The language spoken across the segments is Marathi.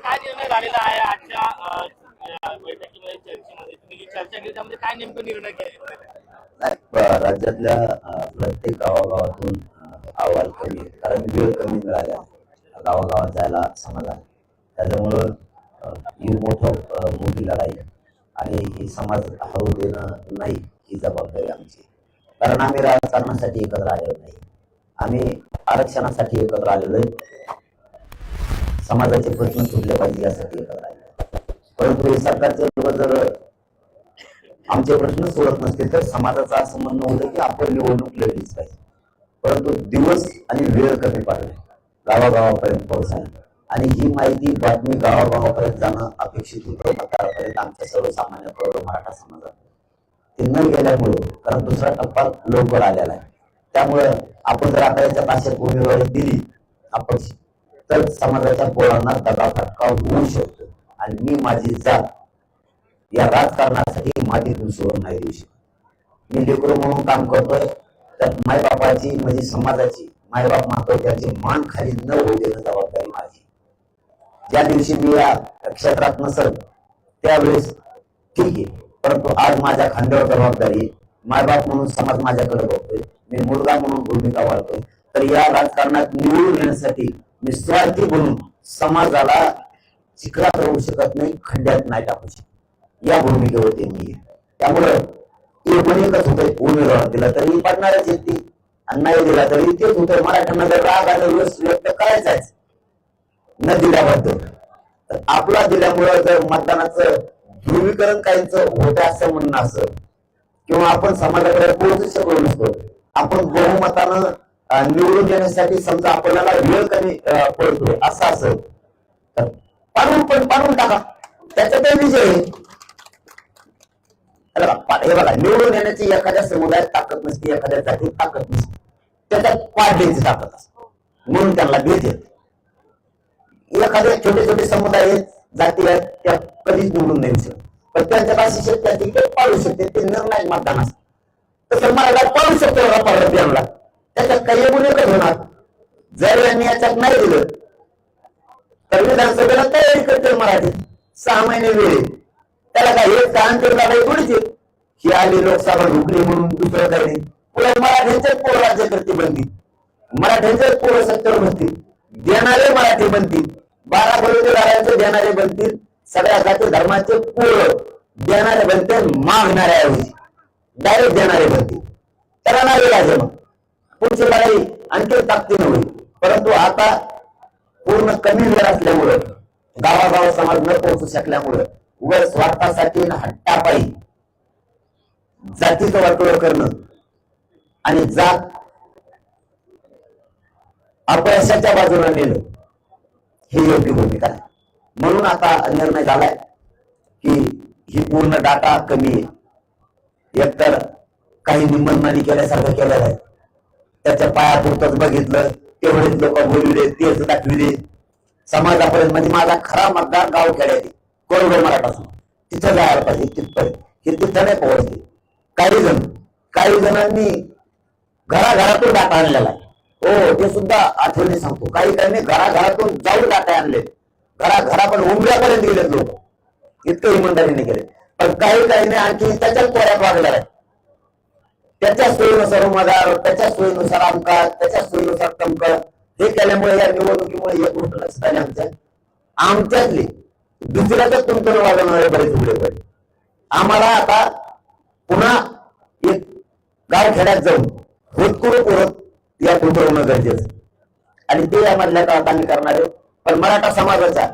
काय निर्णय झालेला आहे आजच्या बैठकीमध्ये चर्चेमध्ये तुम्ही चर्चा केली त्यामध्ये काय नेमकं निर्णय घेतले राज्यातल्या प्रत्येक गावागावातून अहवाल कमी कारण वेळ कमी मिळाल्या गावागावात जायला समाजाला त्याच्यामुळं ही मोठं मोठी लढाई आणि ही समाज हरू देणं नाही ही जबाबदारी आमची. कारण आम्ही राजकारणासाठी एकत्र आलेलो नाही. आम्ही आरक्षणासाठी एकत्र आलेलो आहे. समाजाचे प्रश्न सुटले पाहिजे यासाठी एकत्र आलेलो परंतु हे सरकारचे लोक जर आमचे प्रश्न सोडत नसतील तर समाजाचं असं म्हणणं होतं की आपण निवडणूक लढलीच पाहिजे. परंतु दिवस आणि वेळ कमी पडले गावागावापर्यंत पोहोचायला आणि ही माहिती बातमी गावागावापर्यंत जाणं अपेक्षित होतं. मतदारापर्यंत आमच्या सर्वसामान्य प्रौढ मराठा समाजात. ते न गेल्यामुळे कारण दुसरा टप्पा लवकर आलेला आहे. त्यामुळे आपण जर आपल्याच्या भाषेत उमेदवारी दिली आपण तर समाजाच्या पोरांना दगा फटका होऊ शकतो. आणि मी माझी जात या राजकारणासाठी मातीतून सोडून नाही देऊ शकत. मी लेकरू म्हणून काम करतोय. तर मायबापाची म्हणजे समाजाची मायबाप मागतोय त्यांची मान खाली न होऊ देणं जबाबदारी माझी. ज्या दिवशी मी या क्षेत्रात नसल त्यावेळेस ठीक आहे. परंतु आज माझ्या खांद्यावर जबाबदारी मायबाप म्हणून समाज माझ्याकडे बघतोय मी मुलगा म्हणून भूमिका वाढतोय तर या राजकारणात निवडून येण्यासाठी निस्वार्थी बनून समाजाला चिखलात राहू शकत नाही खड्ड्यात नाही टाकू शकत. या भूमिकेवरती मी त्यामुळं ते एकच होते उमेदवार दिला तरी पडणारच येते आणि नाही दिला तरी तेच होतंय. मराठ्यांना जर राग आला व्यवस्थित व्यक्त करायचाच. न दिल्याबद्दल. तर आपला दिल्यामुळं जर मतदानाचं ध्रुवीकरण काहींचं होतं असं म्हणणं असं किंवा आपण समाजाकडे पोहोचू शकलो नसतो आपण बहुमतानं निवडून येण्यासाठी समजा आपल्याला वेळ कमी अं, पडतोय असं असेल तर पाडून पण पाडून टाका. त्याचा काही विजय आहे हे बघा, हे बघा निवडून येण्याची एखाद्या समुदायात ताकद नसते एखाद्या जातीत ताकद नसते. त्याच्यात पाडण्याची ताकद असते. म्हणून त्यांना भेटेल एखादे छोटे छोटे समुदाय आहेत, जाती आहेत त्या कधीच निवडून नाही शकत पण त्यांच्या अशी शक्ती असते ते पाळू शकते ते निर्णायक मतदान असतं. तसं मला पाळू शकतो एवढा यांना त्याच्यात काही गुन्हे कधी होणार. जर यांनी याच्यात नाही दिलं तर विधानसभेला तयारी करते मराठी. सहा महिने वेळ त्याला काय एक अंतर झालंय थोडीच आहे. ही आली लोकसभा ढुकली म्हणून दुसरं काही नाही. पुढे मराठ्यांचेच पोर राज्य करते बनतील मराठ्यांचेच पोर सत्तर बनतील देणारे मराठी बनतील बारा बरोबरांचे देणारे बनतील सगळ्या जाती धर्माचे पोर देणारे बनते मागणारे ऐवजी डायरेक्ट देणारे बनतील त्याला नाही राजे मग. पुढची लढाई आणखी ताकदीनं होईल. परंतु आता पूर्ण कमी वेळ असल्यामुळं गावागाव समाज न पोहोचू शकल्यामुळं वर स्वार्थासाठी हट्टापायी जातीचं वाटोळ करणं आणि जात अपयशाच्या बाजूला नेलं ही योग्य भूमिका आहे. म्हणून आता निर्णय झालाय की ही पूर्ण डाटा कमी आहे. एकतर काही निमंत्रणाने केल्यासारखं केलेलं आहे. त्याच्या पायापुरतच बघितलं तेवढेच लोक बोलविले तेच दाखविले समाजापर्यंत म्हणजे माझा खरा मतदार गाव खेड्यात करोडो मराठा समाज तिथं जायला पाहिजे तिथपर्यंत. हे तिथं नाही पोहोचले. काही जण काही जणांनी घराघरातून डाटा आणलेला आहे. हो ते सुद्धा आठवणी सांगतो. काही काही घराघरातून जाऊन डाटा आणले. घराघरापर्यंत उमऱ्यापर्यंत गेले लोक. इतकं इमानदारीने केले पण काही काही आणखी त्याच्याच कोऱ्यात वागणार आहे. त्याच्या सोयीनुसार उमेदवार त्याच्या सोयीनुसार आमका त्याच्या सोयीनुसार तमक हे केल्यामुळे या निवडणुकीमुळे एक गोष्ट लक्षात आली आमच्या आमच्यातली दुसऱ्याच्या तुमचं वाजवणारे बरेच उघडे पडले आम्हाला आता पुन्हा एक गाव खेड्यात जाऊन होतकुरू परत या उतरवणं गरजेचं आणि ते यामधल्या काळात आम्ही करणार पण मराठा समाजाचा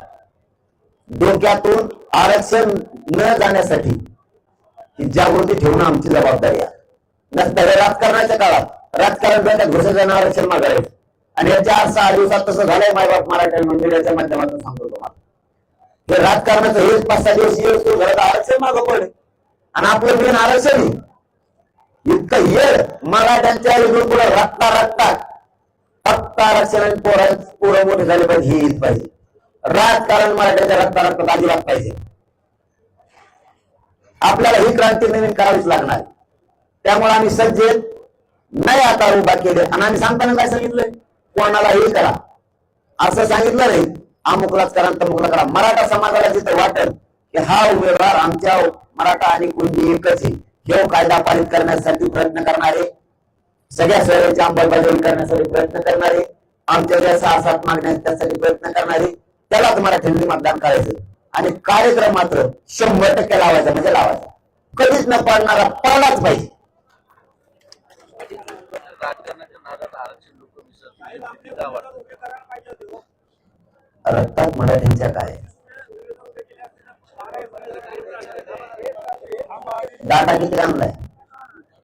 डोक्यातून आरक्षण न जाण्यासाठी ही जागृती ठेवणं आमची जबाबदारी आहे. नसतं राजकारणाच्या काळात राजकारण करण्यात घोषणा आरक्षण मागायचं आणि याच्या आज सहा दिवसात तसं झालंय मायबाप मराठी मंदिराच्या माध्यमातून सांगतो तुम्हाला. हे राजकारणाचं हेच पाच सहा दिवस येऊ तो घरात आरक्षण मागं पडले. आणि आपलं मेन आरक्षण आहे. इतकं येड मराठ्यांच्या इथून पुढे रक्ता रक्तात फक्त आरक्षण पोरा पोरं मोठे झाले पाहिजे हे येत पाहिजे. राजकारण मराठ्याच्या रक्ता रक्तात अजिबात पाहिजे. आपल्याला ही क्रांती नवीन करावीच लागणार. त्यामुळे आम्ही सज्ज नाही आता उभा केले. आणि आम्ही सांगताना काय सांगितलंय? कोणालाही करा. असं सांगितलं नाही. अमुकलाच करा तमुकला करा. मराठा समाजाला जिथं वाटत की हा उमेदवार आमच्या मराठा आणि कुणबी एकच आहे. हे हो कायदा पारित करण्यासाठी प्रयत्न करणारे सगळ्या शहरांची अंमलबजावणी करण्यासाठी प्रयत्न करणारे आमच्या ज्या सहा सात मागण्या त्यासाठी प्रयत्न करणारे त्यालाच मराठ्यांनी मतदान करायचं. आणि कार्यक्रम मात्र शंभर टक्के लावायचा म्हणजे लावायचा. कधीच न पडणारा पडलाच पाहिजे. राजकारणाच्या नादात आरक्षण लोक विसरतील किती का वाटतं रक्तात मराठ्यांच्या काय डाटा किती आणलाय